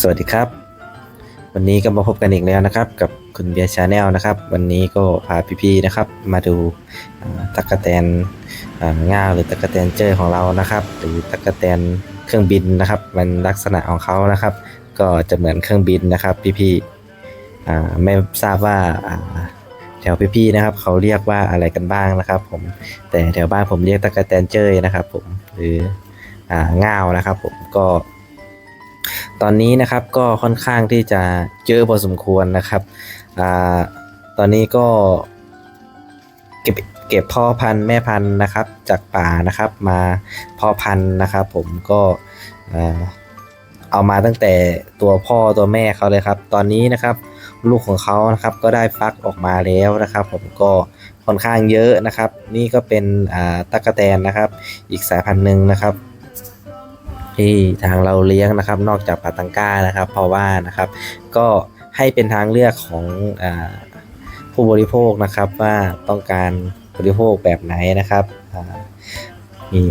สวัสดีครับ วันนี้ก็มาพบกันอีกแล้วนะครับ กับคุณเบียร์ชาแนลนะครับ วันนี้ก็พาพี่ๆนะครับ มาดูอ่าตั๊กแตนง่าหรือตั๊กแตนเจอของเรานะครับ หรือตั๊กแตนเครื่องบินนะครับ มันลักษณะของเขานะครับ ก็จะเหมือนเครื่องบินนะครับ พี่ๆไม่ทราบว่าแถวพี่ๆนะครับเขาเรียกว่าอะไรกันบ้างนะครับ ผมแต่แถวบ้านผมเรียกตั๊กแตนเจยนะครับ ผมหรืออ่าง่าวนะครับ ผมก็ ตอนนี้นะครับก็ค่อนข้างที่จะเยอะพอสมควรนะครับอ่าตอนนี้ก็เก็บเก็บพ่อพันธุ์แม่พันธุ์นะครับ จากป่านะครับมาพ่อพันธุ์นะครับ ผมก็เอามาตั้งแต่ตัวพ่อตัวแม่เขาเลยครับ ตอนนี้นะครับลูกของเขานะครับก็ได้ฟักออกมาแล้วนะครับ ผมก็ค่อนข้างเยอะนะครับ นี่ก็เป็นตั๊กแตนนะครับ อีกสายพันธุ์หนึ่งนะครับ ที่ทางเราเลี้ยงนะครับ นอกจากปาตังก้านะครับ เพราะว่านะครับ ก็ให้เป็นทางเลือกของอผู้บริโภคนะครับว่าต้องการบริโภคแบบไหนนะครับมี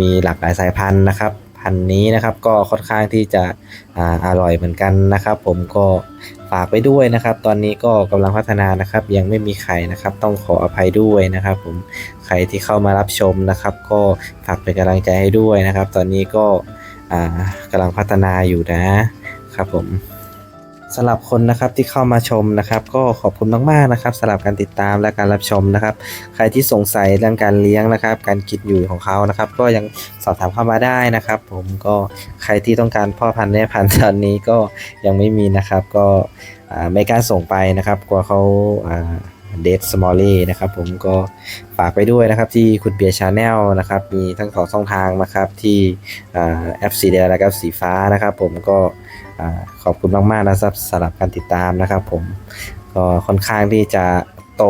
มีหลากหลายสายพันธุ์นะครับ พันธุ์นี้นะครับก็ค่อนข้างที่จะออร่อยเหมือนกันนะครับ ผมก็ฝากไปด้วยนะครับ ตอนนี้ก็กำลังพัฒนานะครับ ยังไม่มีใครนะครับ ต้องขออภัยด้วยนะครับ ผมใครที่เข้ามารับชมนะครับ ก็ฝากเป็นกำลังใจให้ด้วยนะครับ ตอนนี้ก็ อ่ากำลังพัฒนาอยู่นะครับผมสำหรับคนนะครับที่เข้ามาชมนะครับ ก็ขอบคุณมากๆนะครับสำหรับการติดตามและการรับชมนะครับ ใครที่สงสัยเรื่องการเลี้ยงนะครับ การกินอยู่ของเขานะครับ ก็ยังสอบถามเข้ามาได้นะครับ ผมก็ใครที่ต้องการพ่อพันธุ์แม่พันธุ์ตอนนี้ก็ยังไม่มีนะครับ ก็ไม่กล้าส่งไปนะครับกลัวเขา เดทสมอลลี่นะครับผมก็ฝากไปด้วยนะครับที่คุณเบียร์ชาแนลนะครับมีทั้งสองช่องทางนะครับที่แอปสีแดงและก็สีฟ้านะครับ ผมก็ขอบคุณมากๆนะครับสำหรับการติดตามนะครับ ผมก็ค่อนข้างที่จะโต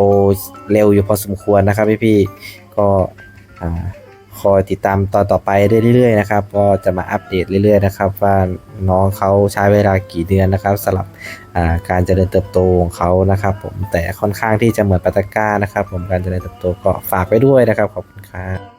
เร็วอยู่พอสมควรนะครับพี่ๆก็ คอยติดตามตอนต่อไปเรื่อยๆนะครับก็จะมาอัปเดตเรื่อยๆนะครับว่าน้องเขาใช้เวลากี่เดือนนะครับสำหรับอ่าการเจริญเติบโตของเขานะครับ ผมแต่ค่อนข้างที่จะเหมือนปัตาก้านะครับ ผมการเจริญเติบโตก็ฝากไว้ด้วยนะครับขอบคุณครับ